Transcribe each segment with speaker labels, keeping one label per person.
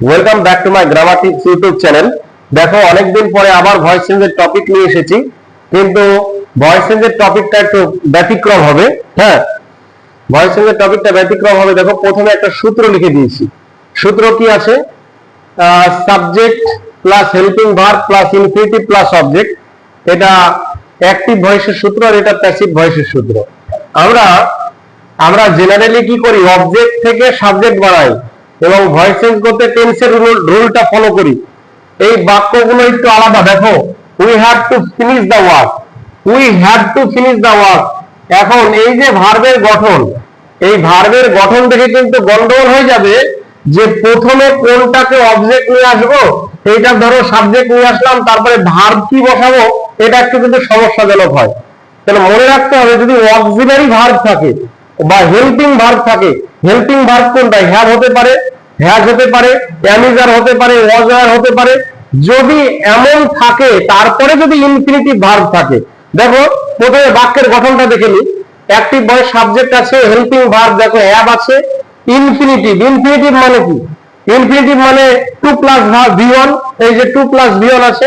Speaker 1: Welcome back to my grammatics YouTube channel দেখো, অনেকদিন পরে আবার ভয়েস চেঞ্জের টপিক নিয়ে এসেছি। কিন্তু ভয়েস চেঞ্জের টপিকটা একটু ব্যতিক্রম হবে। হ্যাঁ ভয়েস চেঞ্জের টপিকটা ব্যতিক্রম হবে। দেখো, প্রথমে একটা সূত্র লিখে দিয়েছি। সূত্র কি আছে? Subject plus helping verb plus infinitive plus object এটা অ্যাক্টিভ ভয়েসের সূত্র আর এটা প্যাসিভ ভয়েসের সূত্র। আমরা আমরা জেনারেলি কি করি? অবজেক্ট থেকে সাবজেক্ট বানাই এবং ভয়েস করতে টেন্সের রুলটা ফলো করি। এই বাক্যগুলো একটু আলাদা। দেখো we have to finish the work we have to finish the work এখন এই যে ভার্বের গঠন, এই ভার্বের গঠন দেখে কিন্তু গন্ডগোল হয়ে যাবে যে প্রথমে কোনটাকে অবজেক্ট নিয়ে আসব, এইটা ধরো সাবজেক্ট নিয়ে আসলাম, তারপরে ভার্ব কি বসাবো, এটা একটু কিন্তু সমস্যাজনক হয়। তাহলে মনে রাখতে হবে, যদি অক্সিলারি ভার্ব থাকে বা হেল্পিং ভার্ব থাকে হেল্পিং ভার্ব কোনটা? হ্যাভ হতে পারে হ্যাজ হতে পারে অ্যামিজার হতে পারে ওয়াজার হতে পারে। যদি এমন থাকে, তারপরে যদি ইনফিনিটিভ ভার্ব থাকে। দেখো, প্রথমে বাক্যের গঠনটা দেখে নি অ্যাক্টিভ ভয়েস সাবজেক্ট আছে হেল্পিং ভার্ব দেখো হ্যাভ আছে। ইনফিনিটিভ ইনফিনিটিভ মানে কি? ইনফিনিটিভ মানে টু প্লাস ভি ওয়ান এই যে টু প্লাস ভি ওয়ান আছে।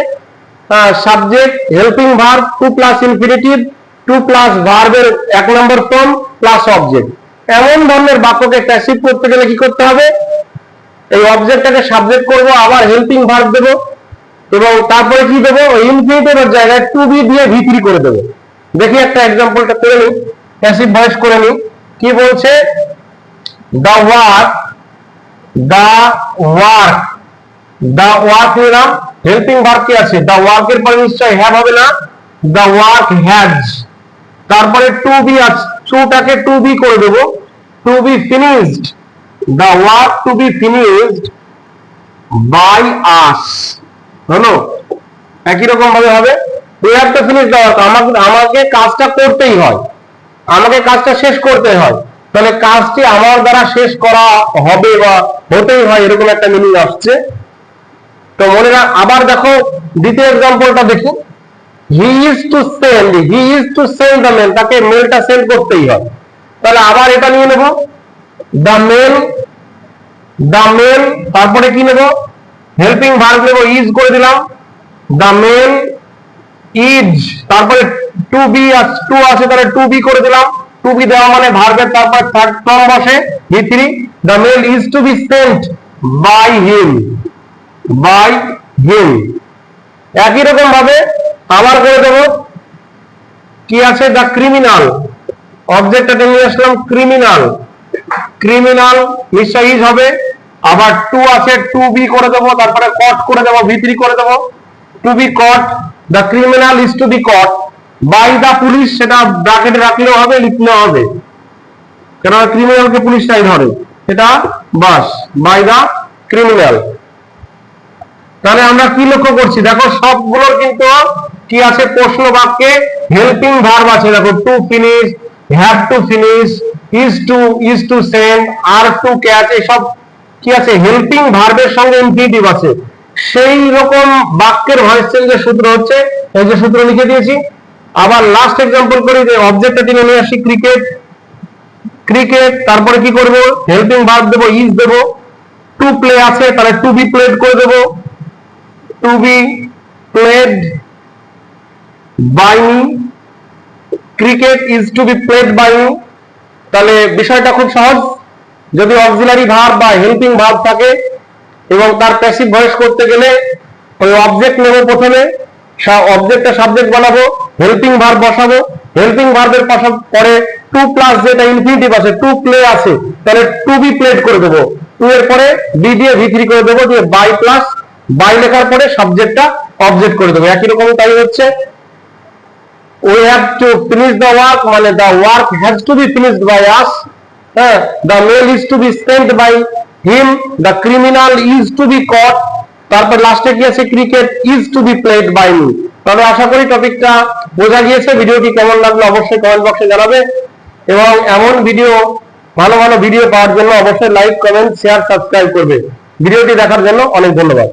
Speaker 1: Subject helping verb to plus infinitive to plus ভার্বের এক নম্বর ফর্ম প্লাস অবজেক্ট এমন ধরনের বাক্যকে প্যাসিভ করতে গেলে কি করতে হবে? এই অবজেক্টটাকে সাবজেক্ট করব, আবার হেল্পিং ভার্ব দেব, এবং তারপরে কি দেবো? ইনফিনিটিভের জায়গায় টু বি দিয়ে ভি থ্রি করে দেবো। দেখি একটা এক্সাম্পলটা করে নিই প্যাসিভ ভয়েস করে নিই। কি বলছে? The work the work the work নিলাম হেল্পিং ভার্ব কি আছে? দ্য ওয়ার্কের পরে নিশ্চয় হ্যাভ হবে না? দ্য ওয়ার্ক হ্যাজ তারপরে টু বি আছে টুটাকে টু বি করে দেব। To be finished the work to be finished by us হলো? একই রকম ভাবে হবে। Have to finish the work আমাকে আমাকে কাজটা করতেই হয়। আমাকে কাজটা শেষ করতে হয়। তাহলে কাজটি আমার দ্বারা শেষ করা হবে বা হতেই হয় এরকম একটা মিনিং আসছে। তো মনে রাখ, আবার দেখো দ্বিতীয় এক্সাম্পলটা দেখি। He is to send he is to send the mail তাকে মেলটা সেন্ড করতেই হয়। তাহলে আবার এটা নিয়ে নেব। দ্য মেল দ্য মেল তারপরে কি নেব? হেল্পিং ভার্ব নেব ইজ করে দিলাম। দ্য মেল ইজ তারপরে টু বি টু আছে তাহলে টু বি করে দিলাম। টু বি দেওয়া মানে ভার্বের তারপর থার্ড ফর্ম বসে V three the mail is to be sent by him by him একই রকম ভাবে আবার করে দেব। কি আছে? দ্য ক্রিমিনাল অবজেক্টটাকে নিয়ে আসলাম ক্রিমিনাল ক্রিমিনাল নিশ্চয় ইজ হবে। আবার টু আছে টু বি করে দেবো, তারপরে কট করে দেবো ভিতরি করে দেবো। To be caught the criminal is to be caught by the police সেটা ব্র্যাকেটে রাখলেও হবে, লিখলেও হবে। কেন ক্রিমিনালকে পুলিশটাই ধরে। সেটা বাস বাই দ্য ক্রিমিনাল তাহলে আমরা কি লক্ষ্য করছি? দেখো, সবগুলোর কিন্তু কি আছে? প্রশ্ন বাক্যে হেল্পিং ভার্ব আছে। দেখো to finish have to finish is to is to send R to catch এসব কি আছে? হেল্পিং ভার্বের সঙ্গে ইনফিনিটিভ আছে। সেই রকম বাক্যের ভয়েস চেঞ্জের সূত্র হচ্ছে, এই যে সূত্র লিখে দিয়েছি। আবার লাস্ট এক্সাম্পল করি যে অবজেক্টটা টেনে নিয়ে আসি ক্রিকেট ক্রিকেট তারপরে কি করব? হেল্পিং ভার্ব দেবো ইজ দেবো। টু প্লে আছে, তাহলে টু বি প্লেড করে দেবো। To be played by me cricket is to be played by you তাহলে বিষয়টা খুব সহজ। যদি অক্সিলারি ভার্ব বা হেল্পিং ভার্ব থাকে এবং তার প্যাসিভ ভয়েস করতে গেলে ওই অবজেক্ট নেব প্রথমে অবজেক্টটা সাবজেক্ট বানাবো হেল্পিং ভার্ব বসাবো। হেল্পিং ভার্বের পরে টু প্লাস যেটা ইনফিনিটিভ আছে টু প্লে আছে, তাহলে টু বি প্লেড করে দেবো। টু এর পরে বি দিয়ে ভি থ্রি করে দেবো, দিয়ে বাই প্লাস বাই লেখার পরে সাবজেক্টটা অবজেক্ট করে দেবো। একই রকম তাই হচ্ছে। We have to finish the work মানে the work has to be finished by us হ্যাঁ? The mail is to be sent by him, the criminal is to be caught, তারপর লাস্টে কি আছে? Cricket is to be played by me তবে আশা করি টপিকটা বোঝা গিয়েছে, ভিডিওটি কেমন লাগল অবশ্যই কমেন্ট বক্সে জানাবে, এবং এমন ভিডিও, ভালো ভালো ভিডিও পাওয়ার জন্য অবশ্যই লাইক কমেন্ট শেয়ার সাবস্ক্রাইব করবে। ভিডিওটি দেখার জন্য অনেক ধন্যবাদ।